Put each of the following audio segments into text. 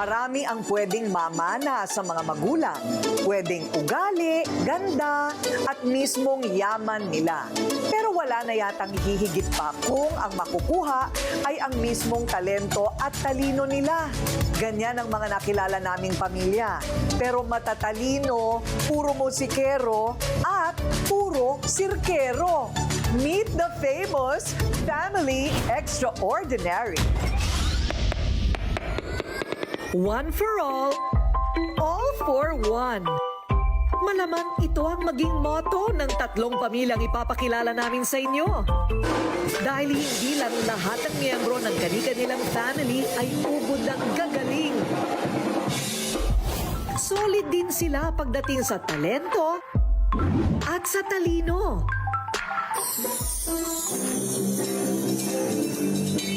Marami ang pwedeng mamana sa mga magulang. Pwedeng ugali, ganda, at mismong yaman nila. Pero wala na yatang hihigit pa kung ang makukuha ay ang mismong talento at talino nila. Ganyan ang mga nakilala naming pamilya. Pero matatalino, puro musikero, at puro sirkero. Meet the famous Family Extraordinary. One for all, all for one. Malamang ito ang maging motto ng tatlong pamilyang ipapakilala namin sa inyo. Dahil hindi lang lahat ng miyembro ng kani-kanilang family ay ubod ng gagaling. Solid din sila pagdating sa talento at sa talino.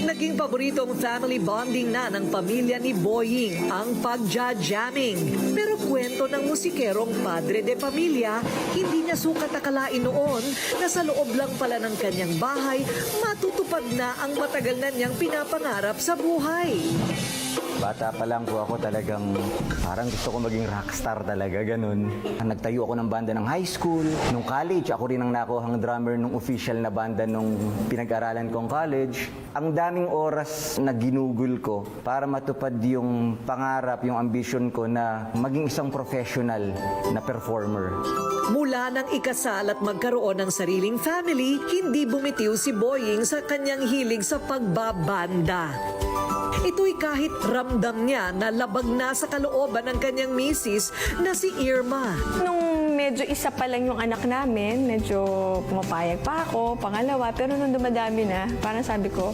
Naging paboritong family bonding na ng pamilya ni Boying ang pagja-jamming. Pero kwento ng musikerong padre de pamilya, hindi niya sukat akalain noon na sa loob lang pala ng kanyang bahay, matutupad na ang matagal na niyang pinapangarap sa buhay. Bata pa lang po ako talagang parang gusto ko maging rockstar talaga, ganun. Nagtayo ako ng banda ng high school. Nung college, ako rin ang nakuhang drummer nung official na banda nung pinag-aralan kong college. Ang daming oras na ginugol ko para matupad yung pangarap, yung ambition ko na maging isang professional na performer. Mula nang ikasal at magkaroon ng sariling family, hindi bumitiw si Boying sa kanyang hilig sa pagbabanda. Ito'y kahit ramdam niya na labag na sa kalooban ng kanyang misis na si Irma. Nung medyo isa pa lang yung anak namin, medyo pumapayag pa ako, pangalawa, pero nung dumadami na, parang sabi ko,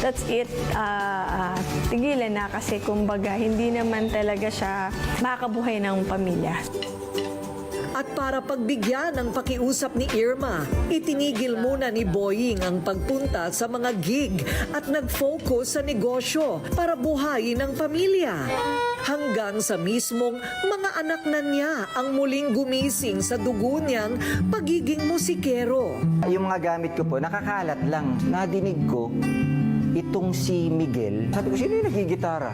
that's it, ah, ah, tigilan na kasi kumbaga hindi naman talaga siya makakabuhay ng pamilya. At para pagbigyan ng pakiusap ni Irma, itinigil muna ni Boying ang pagpunta sa mga gig at nag-focus sa negosyo para buhayin ang pamilya. Hanggang sa mismong mga anak na niya ang muling gumising sa dugo niyang pagiging musikero. Yung mga gamit ko po, nakakalat lang. Nadinig ko, itong si Miguel. Sabi ko, sino yung nagigitara?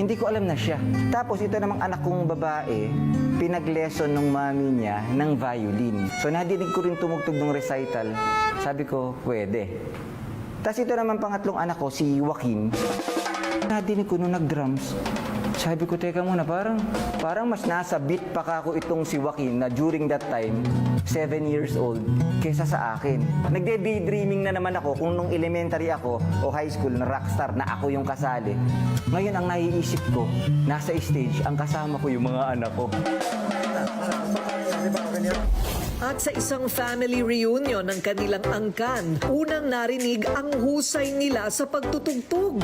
Hindi ko alam na siya. Tapos ito namang anak kong babae, pinag-lesson ng mami niya ng violin. So nadinig ko rin tumugtog ng recital. Sabi ko, pwede. Tapos ito naman pangatlong anak ko, si Joaquin. Nadinig ko nung nag-drums. Sabi ko, teka muna, parang, parang mas nasa beat pa ka ako itong si Joaquin na during that time, 7 years old, kesa sa akin. Nagde-daydreaming na naman ako kung nung elementary ako o high school na rockstar na ako yung kasali. Ngayon ang naiisip ko, nasa stage, ang kasama ko yung mga anak ko. At sa isang family reunion ng kanilang angkan, unang narinig ang husay nila sa pagtutugtog.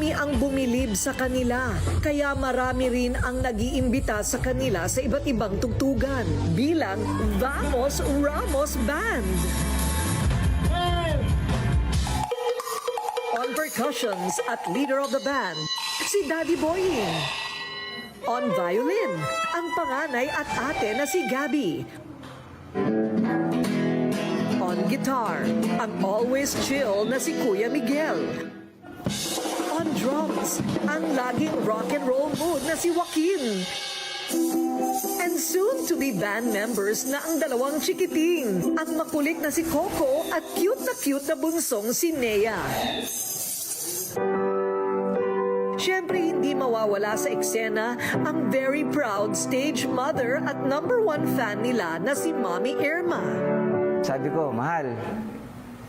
Marami ang bumilib sa kanila, kaya marami rin ang nag-iimbita sa kanila sa iba't ibang tugtugan bilang Vamos Ramos Band. On percussions at leader of the band, si Daddy Boying. On violin, ang panganay at ate na si Gabby. On guitar, ang always chill na si Kuya Miguel. On drums, ang laging rock and roll mood na si Joaquin. And soon to be band members na ang dalawang chikiting, ang makulit na si Coco at cute na cute na bunsong si Nea. Siyempre, hindi mawawala sa eksena ang very proud stage mother at number one fan nila na si Mommy Irma. Sabi ko, mahal,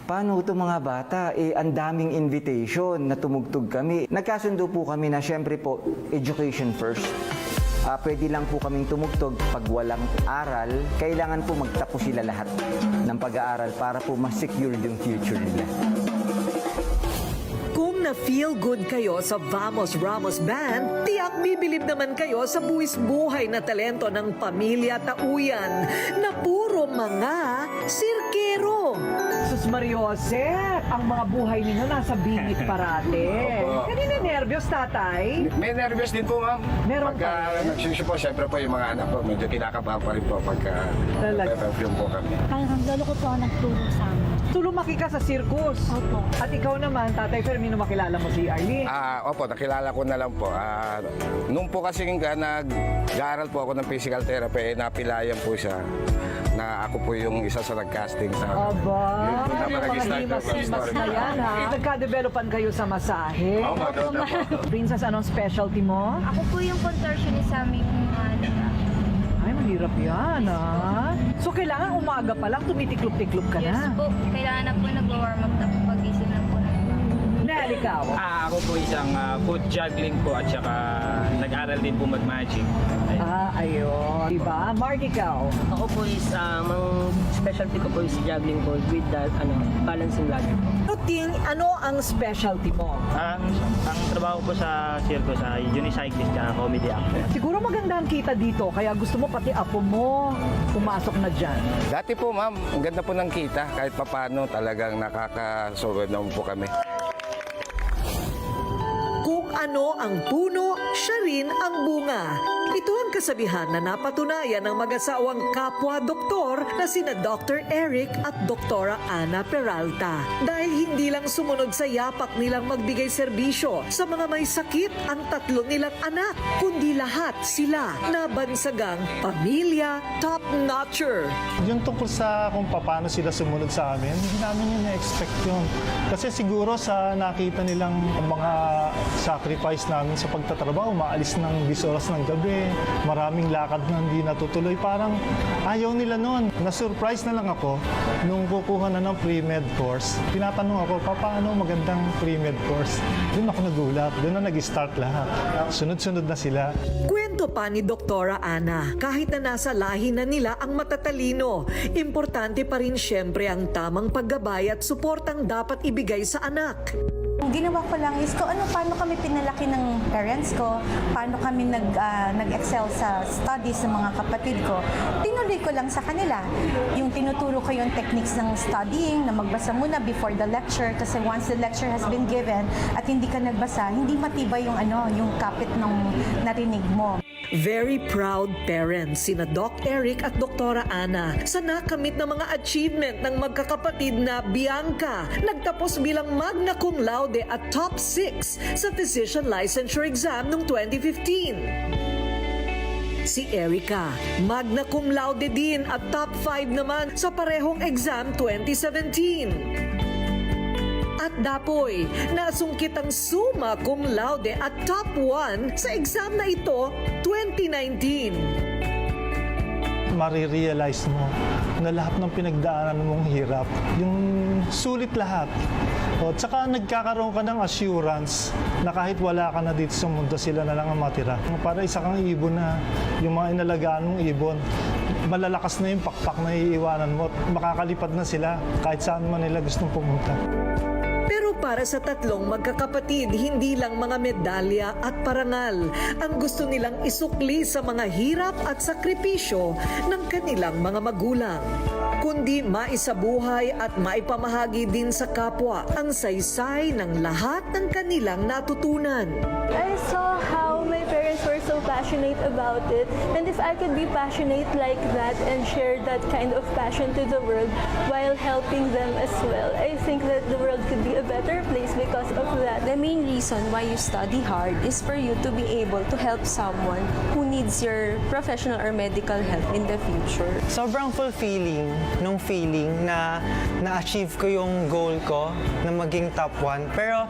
paano ito mga bata? Eh, ang daming invitation na tumugtog kami. Nagkasundo po kami na syempre po, education first. Ah, pwede lang po kaming tumugtog pag walang aral. Kailangan po magtapos sila lahat ng pag-aaral para po mas-secure yung future nila. Kung na-feel good kayo sa Vamos Ramos Band, tiyak bibilib naman kayo sa buwis buhay na talento ng pamilya Tauyan na puro mga sirkero. Sus Mariose, ang mga buhay ninyo nasa bingit parate. Opo. Kanina nervyos, tatay? May nervous din po, ma'am. Meron Pagka nagsusu po, syempre po yung mga anak po, medyo kinakabahan pa rin po pagka Talaga? perfume po kami. Hanggang lolo ko po ang nagturo sa amin. So lumaki ka sa circus. Opo. At ikaw naman, Tatay Fermino, makilala mo si Arlene. Ah, opo, nakilala ko na lang po. Ah, nung po kasi nga nag-aaral po ako ng physical therapy, eh, napilayan po siya na ako po yung isa sa nag-casting sa... Aba, Yun po na yung mga nag-start ng himas-himas story. na yan ha. Nagka-developan kayo sa masahe. Oo, na po. Princess, anong specialty mo? Ako po yung contortionist sa aming ano, Ay, mahirap yan ha. So kailangan umaga pa lang, tumitiklop-tiklop ka Yes na. po, kailangan na po nag-warm up na po pagising na po. Nel, ikaw. Ah, ako po isang ah, food juggling po at saka nag-aral din po mag-magic. Ayun. Ah, ayun. Diba? Mark, ikaw. Ako po is, um, ang specialty ko po is juggling po with that, ano, balancing ladder po. Ano, Ting, ano ang specialty mo? Ang, ang trabaho ko sa circus ay unicyclist at comedy actor. Siguro maganda ang kita dito, kaya gusto mo pati apo mo pumasok na dyan. Dati po, ma'am, ang ganda po ng kita. Kahit papano talagang nakakasurod naman po kami. Ano ang puno, siya rin ang bunga. Ito ang kasabihan na napatunayan ng mag-asawang kapwa-doktor na sina Dr. Eric at Doktora Ana Peralta. Dahil hindi lang sumunod sa yapak nilang magbigay serbisyo sa mga may sakit ang tatlo nilang anak, kundi lahat sila na bansagang pamilya top-notcher. Yung tungkol sa kung paano sila sumunod sa amin, hindi namin yun na-expect yun. Kasi siguro sa nakita nilang mga sacrifice namin sa pagtatrabaho, maalis ng 10 oras ng gabi, maraming lakad na hindi natutuloy, parang ayaw nila noon. Na-surprise na lang ako nung kukuha na ng pre-med course. Tinatanong ako, "Pa, paano magandang pre-med course? Doon ako nagulat, doon na nag-start lahat. Sunod-sunod na sila. Kwento pa ni Doktora Ana, kahit na nasa lahi na nila ang matatalino, importante pa rin siyempre ang tamang paggabay at suportang dapat ibigay sa anak. Ginawa ko lang is kung ano, paano kami pinalaki ng parents ko, paano kami nag, ah, nag-excel sa studies ng mga kapatid ko, tinuloy ko lang sa kanila. Yung tinuturo ko yung techniques ng studying, na magbasa muna before the lecture, kasi once the lecture has been given at hindi ka nagbasa, hindi matibay yung ano, yung kapit ng narinig mo. Very proud parents sina Doc Eric at Doktora Ana sa nakamit na mga achievement ng magkakapatid na Bianca. Nagtapos bilang magna cum laude at top 6 sa physician licensure exam noong 2015. Si Erica, magna cum laude din at top 5 naman sa parehong exam 2017. At Dapoy, nasungkit ang summa cum laude at top 1 sa exam na ito 2019. Marirealize mo na lahat ng pinagdaanan mong hirap, yung sulit lahat. O, tsaka nagkakaroon ka ng assurance na kahit wala ka na dito sa mundo, sila na lang ang matira. Para isa kang ibon na yung mga inalagaan mong ibon, malalakas na yung pakpak na iiwanan mo at makakalipad na sila kahit saan man nila gustong pumunta. Pero para sa tatlong magkakapatid, hindi lang mga medalya at parangal ang gusto nilang isukli sa mga hirap at sakripisyo ng kanilang mga magulang kundi maisabuhay at maipamahagi din sa kapwa ang saysay ng lahat ng kanilang natutunan. I saw how my parents were so passionate about it. And if I could be passionate like that and share that kind of passion to the world while helping them as well, I think that the world could be a better place because of that. The main reason why you study hard is for you to be able to help someone who needs your professional or medical help in the future. Sobrang fulfilling nung feeling na na-achieve ko yung goal ko na maging top 1. Pero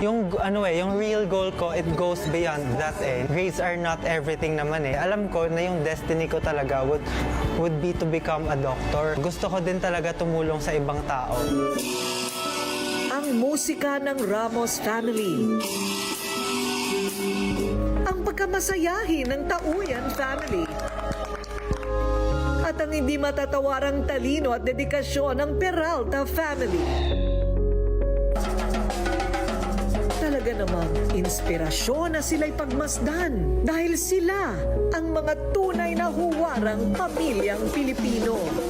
yung ano eh, yung real goal ko, it goes beyond that eh. Grades are not everything naman eh. Alam ko na yung destiny ko talaga would would be to become a doctor. Gusto ko din talaga tumulong sa ibang tao. Musika ng Ramos Family. Ang pagkamasayahin ng Tauyan Family. At ang hindi matatawarang talino at dedikasyon ng Peralta Family. Talaga namang inspirasyon na sila'y pagmasdan dahil sila ang mga tunay na huwarang pamilyang Pilipino.